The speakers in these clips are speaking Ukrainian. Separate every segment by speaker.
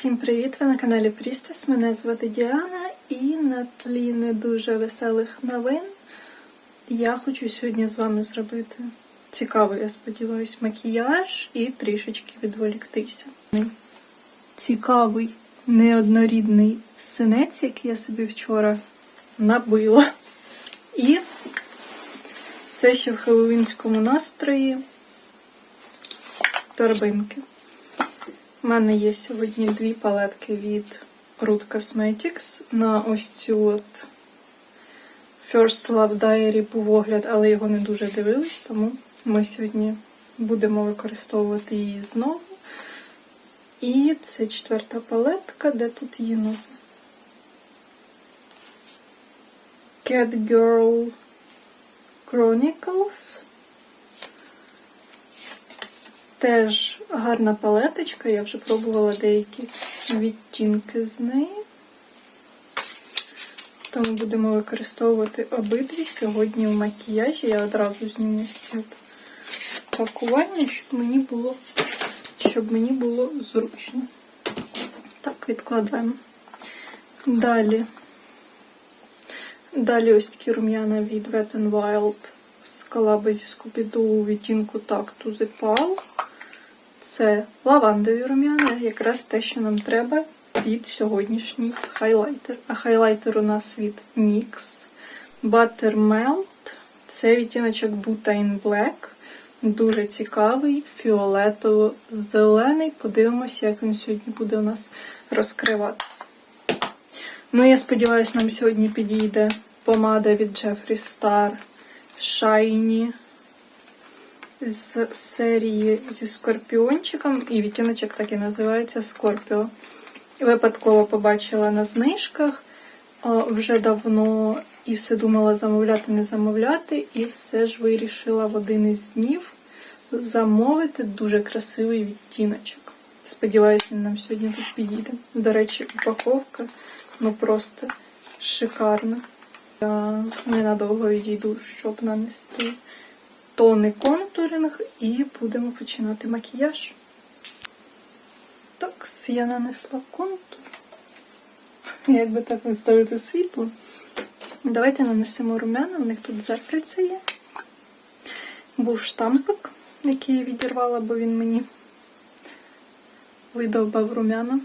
Speaker 1: Всім привіт! Ви на каналі Прістес. Мене звати Діана і на тлі не дуже веселих новин я хочу сьогодні з вами зробити цікавий, я сподіваюся, макіяж і трішечки відволіктися. Цікавий неоднорідний синець, який я собі вчора набила. І все ще в хеллоуінському настрої торбинки. У мене є сьогодні дві палетки від Root Cosmetics на ось цю от First Love Diary був огляд, але його не дуже дивились, тому ми сьогодні будемо використовувати її знову. І це четверта палетка, де тут її назва. Cat Girl Chronicles. Теж гарна палеточка, я вже пробувала деякі відтінки з неї. Тому будемо використовувати обидві сьогодні в макіяжі. Я одразу зніму з цього пакування, щоб мені було, щоб мені було зручно. Так, відкладаємо. Далі. Далі ось такі рум'яна від Wet n Wild з колаби зі Scooby-Doo у відтінку to the. Це лавандові рум'яна, якраз те, що нам треба під сьогоднішній хайлайтер. А хайлайтер у нас від NYX Buttermelt. Це відтіночок Buta in Black. Дуже цікавий, фіолетово-зелений. Подивимося, як він сьогодні буде у нас розкриватися. Ну, я сподіваюся, нам сьогодні підійде помада від Jeffree Star Shiny з серії зі скорпіончиком, і відтіночок так і називається Скорпіо. Випадково побачила на знижках вже давно і все думала замовляти, не замовляти, і все ж вирішила в один із днів замовити дуже красивий відтіночок. Сподіваюся, він нам сьогодні тут підійде. До речі, упаковка ну просто шикарна. Я ненадовго відійду, щоб нанести тони контуринг і будемо починати макіяж. Так, я нанесла контур. Як би так виставити світло. Давайте нанесемо румяна, в них тут зеркальце є. Був штампик, який я відірвала, бо він мені видовбав румяна.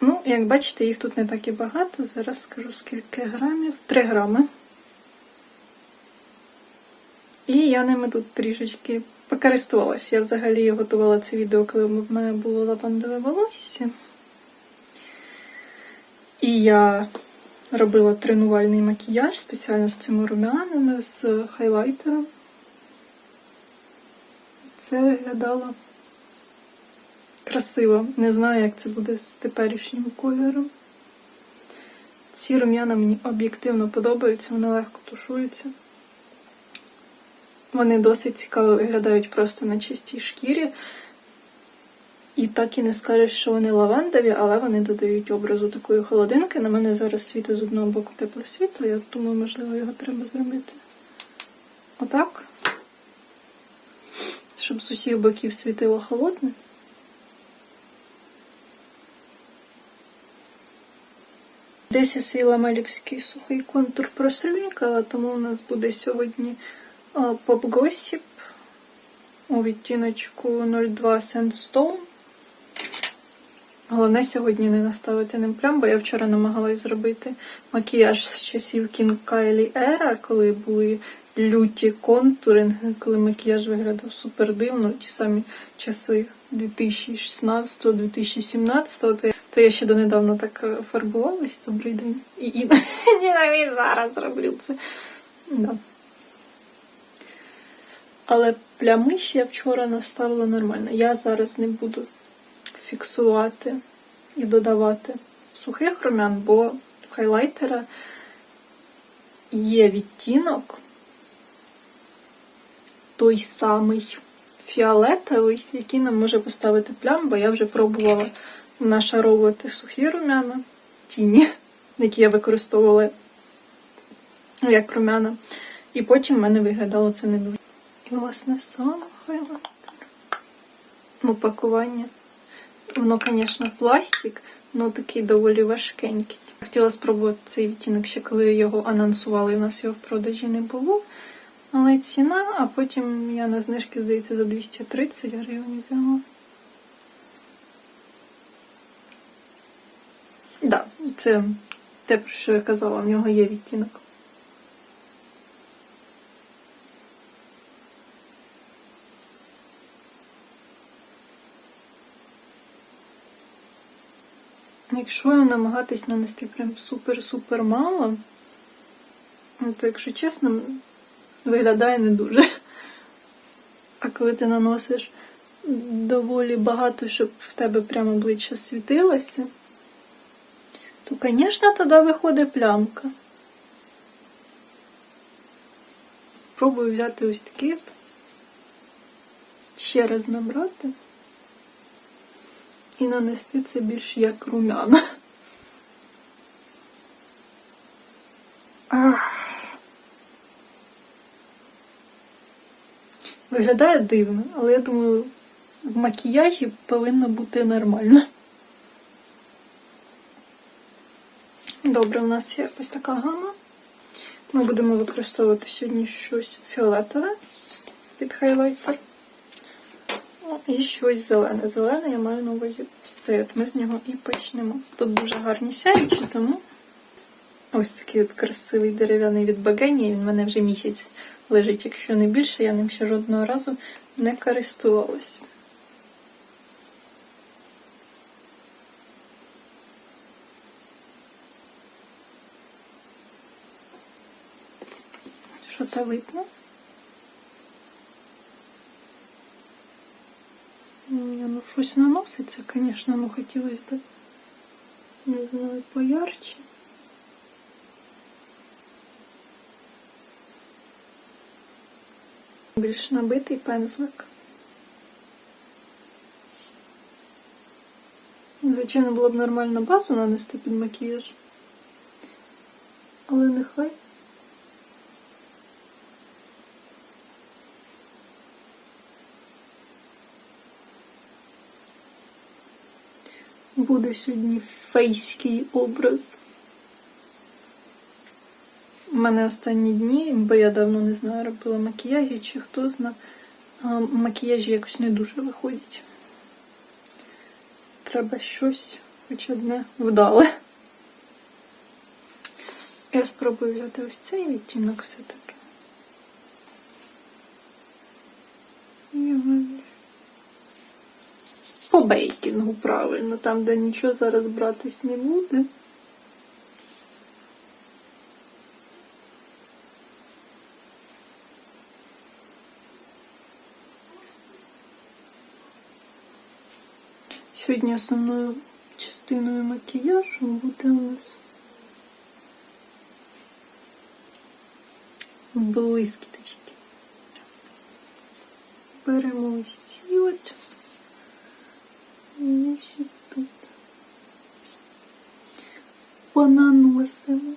Speaker 1: Ну, як бачите, їх тут не так і багато. Зараз скажу скільки грамів. 3 грами. І я ними тут трішечки покористувалася. Я взагалі готувала це відео, коли в мене було лавандове волосся. І я робила тренувальний макіяж спеціально з цими румянами, з хайлайтером. Це виглядало красиво. Не знаю, як це буде з теперішнім кольором. Ці рум'яна мені об'єктивно подобаються, вони легко тушуються. Вони досить цікаво виглядають просто на чистій шкірі. І так і не скажеш, що вони лавандові, але вони додають образу такої холодинки. На мене зараз світить з одного боку тепле світло, я думаю, можливо, його треба зробити отак. Щоб з усіх боків світило холодне. Десь я свій ламелівський сухий контур просрюнькала, тому у нас буде сьогодні Pop Gossip у відтіночку 02 Sandstone. Головне сьогодні не наставити ним плям, бо я вчора намагалась зробити макіяж з часів King Kylie Era, коли були люті контуринги, коли макіяж виглядав супер дивно, ті самі часи 2016-2017, то я ще донедавна так фарбувалась, добрий день. І, і навіть зараз роблю це. Да. Але плями ще я вчора наставила нормально. Я зараз не буду фіксувати і додавати сухих румян, бо в хайлайтера є відтінок той самий фіолетовий, який нам може поставити плям, бо я вже пробувала нашаровувати сухі румяна, тіні, які я використовувала як румяна. І потім в мене виглядало це не дуже. І, власне, сам хайлайтер. Ну, пакування. Воно, звісно, пластик, але такий доволі важкенький. Хотіла спробувати цей відтінок ще коли його анонсували, у нас його в продажі не було. Але ціна, а потім я на знижки, здається, за 230 гривень взяла. Так, да, це те, про що я казала, в нього є відтінок. Якщо намагатись нанести прям супер-супер мало, ну, то, якщо чесно, виглядає не дуже. А коли ти наносиш доволі багато, щоб в тебе прямо обличчя світилося, то, звісно, тоді виходить плямка. Пробую взяти ось такий. Ще раз набрати і нанести це більш як румяна. Виглядає дивно, але я думаю, в макіяжі повинно бути нормально. Добре, у нас є ось така гама. Ми будемо використовувати сьогодні щось фіолетове під хайлайтер. І щось зелене. Зелене я маю на увазі ось цей. От ми з нього і почнемо. Тут дуже гарні сяючі, тому ось такий от красивий дерев'яний від Багені. Він в мене вже місяць лежить, якщо не більше, я ним ще жодного разу не користувалась. Що то видно? Ні, ну щось наноситься, звісно, ну хотілося б, не знаю, поярче. Більш набитий пензлик. Звичайно, було б нормально базу нанести під макіяж. Але нехай. Буде сьогодні фейський образ. У мене останні дні, бо я давно не знаю, робила макіяжі чи хто зна, макіяжі якось не дуже виходять. Треба щось, хоч одне вдале. Я спробую взяти ось цей відтінок все-таки. По бейкінгу, правильно, там, де нічого зараз братись не буде. Сьогодні основною частиною макіяжу буде у нас блискіточки. Беремо ось ці от. Ще тут понаносимо.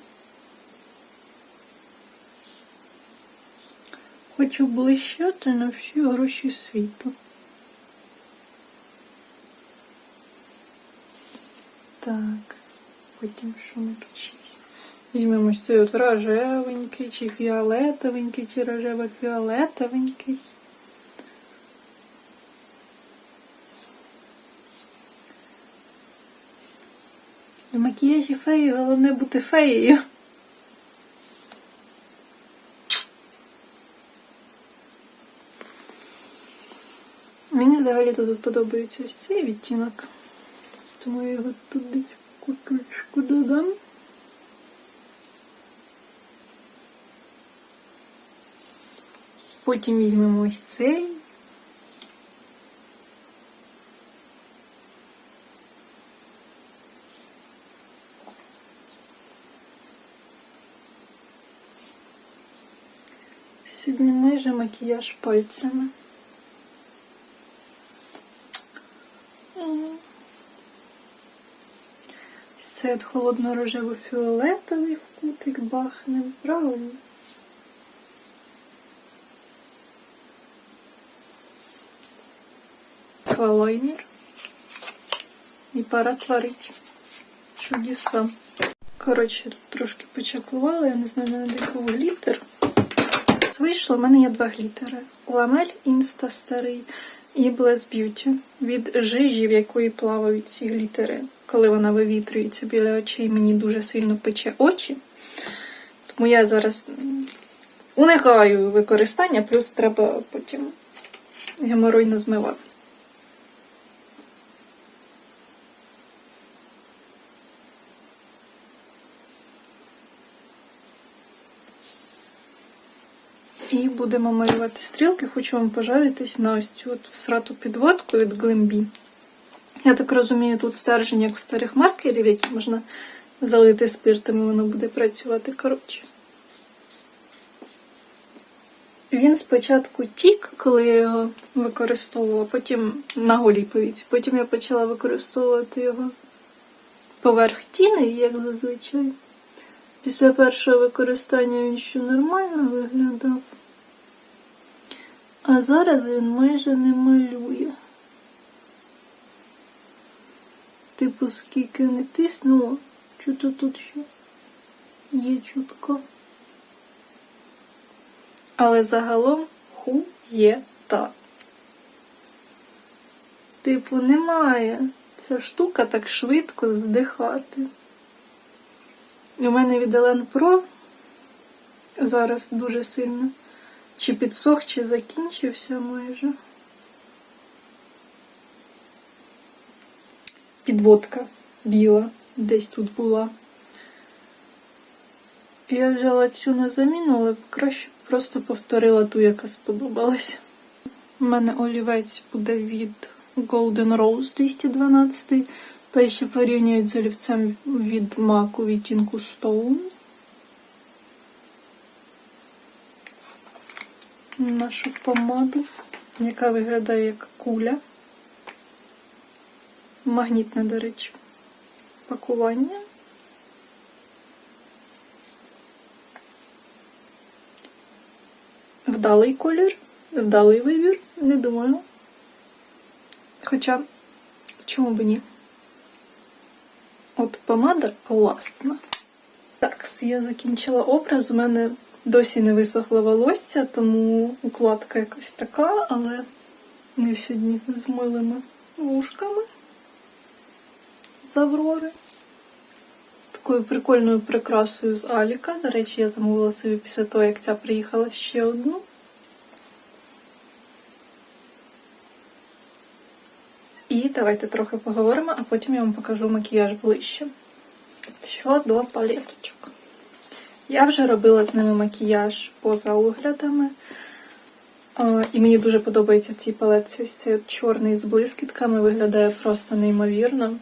Speaker 1: Хочу блищати на всі гроші світу. Так, потім що ми тут ще візьмемо? Цей от рожевенький, чи фіолетовенький, чи рожево-фіолетовенький. В макіяжі феї головне бути феєю. Мені взагалі тут подобається ось цей відтінок. Тому я його в куточку додам. Потім візьмемо ось цей. Сьогодні майже макіяж пальцями. Це от холодно-рожево-фіолетовий в кутик бахне, правильно? Аквалайнер. і пора творить чудеса. Коротше, тут трошки почаклувала, я не знаю, в мене де був Вийшло, в мене є два глітери. Ламель Інста старий і Bless Beauty від жижі, в якої плавають ці глітери. Коли вона вивітрюється біля очей, мені дуже сильно пече очі. Тому я зараз уникаю використання, плюс треба потім геморойно змивати. І будемо малювати стрілки. Хочу вам пожалітись на ось цю всрату підводку від Глембі. Я так розумію, тут стержень, як в старих маркерів, які можна залити спиртом, і воно буде працювати. Коротше. Він спочатку тік, коли я його використовувала, потім на голій повіці. Потім я почала використовувати його поверх тіни, як зазвичай. Після першого використання він ще нормально виглядав. А зараз він майже не малює. Типу, скільки не тиснуло, чого тут ще є чутко. Але загалом хуєта. Типу, немає ця штука так швидко здихати. У мене від Елен Pro зараз дуже сильно. Чи підсох, чи закінчився майже. Підводка біла десь тут була. Я взяла цю на заміну, але краще просто повторила ту, яка сподобалась. У мене олівець буде від Golden Rose 212, та ще порівнюють з олівцем від маку відтінку Stone. Нашу помаду, яка виглядає як куля. Магнітне, до речі, пакування. Вдалий колір, вдалий вибір, не думаю. Хоча, чому б ні? От помада класна. Так, я закінчила образ. У мене досі не висохло волосся, тому укладка якась така, але не сьогодні з милими вушками з Аврори. З такою прикольною прикрасою з Аліка. До речі, я замовила собі після того, як ця приїхала ще одну. І давайте трохи поговоримо, а потім я вам покажу макіяж ближче. Щодо палеточок. Я вже робила з ними макіяж поза оглядами. І мені дуже подобається в цій палетці ось цей чорний з блискітками, виглядає просто неймовірно.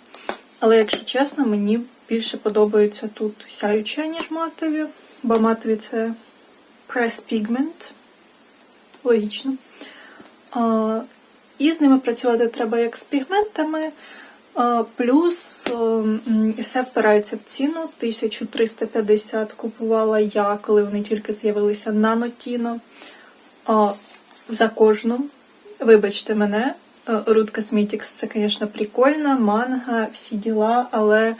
Speaker 1: Але, якщо чесно, мені більше подобаються тут сяючі, ніж матові, бо матові це Press Pigment. Логічно. І з ними працювати треба як з пігментами. Плюс все впирається в ціну. 1350 купувала я, коли вони тільки з'явилися на. А, За кожну. Вибачте мене, е, Root Cosmetics це, звісно, прикольно, манга, всі діла, але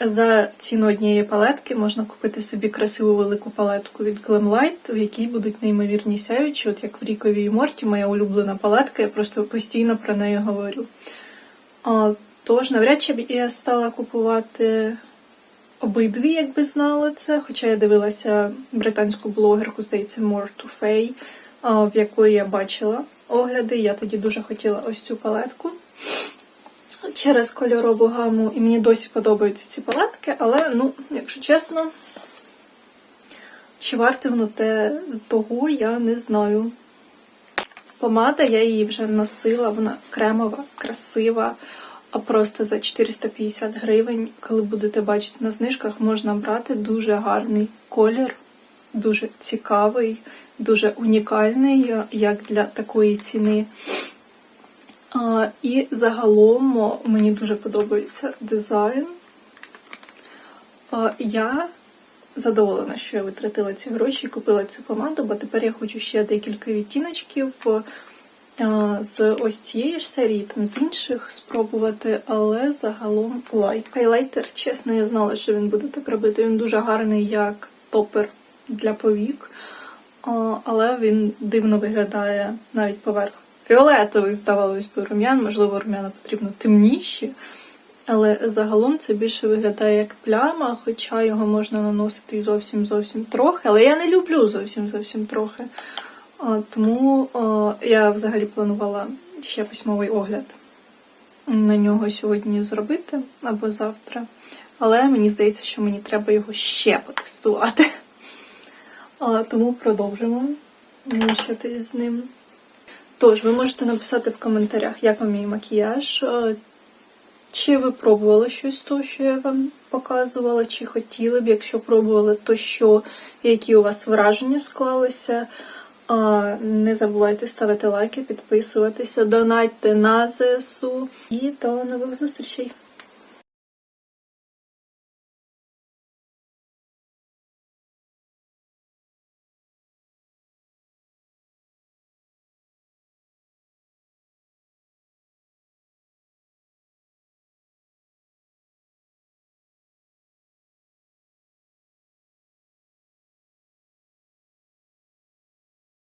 Speaker 1: за ціну однієї палетки можна купити собі красиву велику палетку від Glamlight, в якій будуть неймовірні сяючі, от як в Рікові і Морті, моя улюблена палетка, я просто постійно про неї говорю. Тож, навряд чи б я стала купувати обидві, якби знала це. Хоча я дивилася британську блогерку, здається, to Fay, в якої я бачила огляди. Я тоді дуже хотіла ось цю палетку через кольорову гаму, і мені досі подобаються ці палетки, але, ну, якщо чесно, чи варте воно те того, я не знаю. Помада, я її вже носила, вона кремова, красива, а просто за 450 гривень, коли будете бачити на знижках, можна брати дуже гарний колір, дуже цікавий, дуже унікальний, як для такої ціни. І загалом мені дуже подобається дизайн. Я задоволена, що я витратила ці гроші і купила цю помаду, бо тепер я хочу ще декілька відтіночків. З ось цієї ж серії, там з інших спробувати, але загалом лайк. Хайлайтер, чесно, я знала, що він буде так робити. Він дуже гарний як топер для повік, але він дивно виглядає навіть поверх фіолетових, здавалось би, рум'ян. Можливо, рум'яна потрібно темніші. Але загалом це більше виглядає як пляма, хоча його можна наносити і зовсім зовсім трохи. Але я не люблю зовсім зовсім трохи. Тому я взагалі планувала ще письмовий огляд на нього сьогодні зробити або завтра. Але мені здається, що мені треба його ще потестувати. Тому продовжимо мучитись з ним. Тож, ви можете написати в коментарях, як вам мій макіяж. Чи ви пробували щось того, що я вам показувала, чи хотіли б, якщо пробували, то що, які у вас враження склалися. Не забувайте ставити лайки, підписуватися, донатьте на ЗСУ. І до нових зустрічей!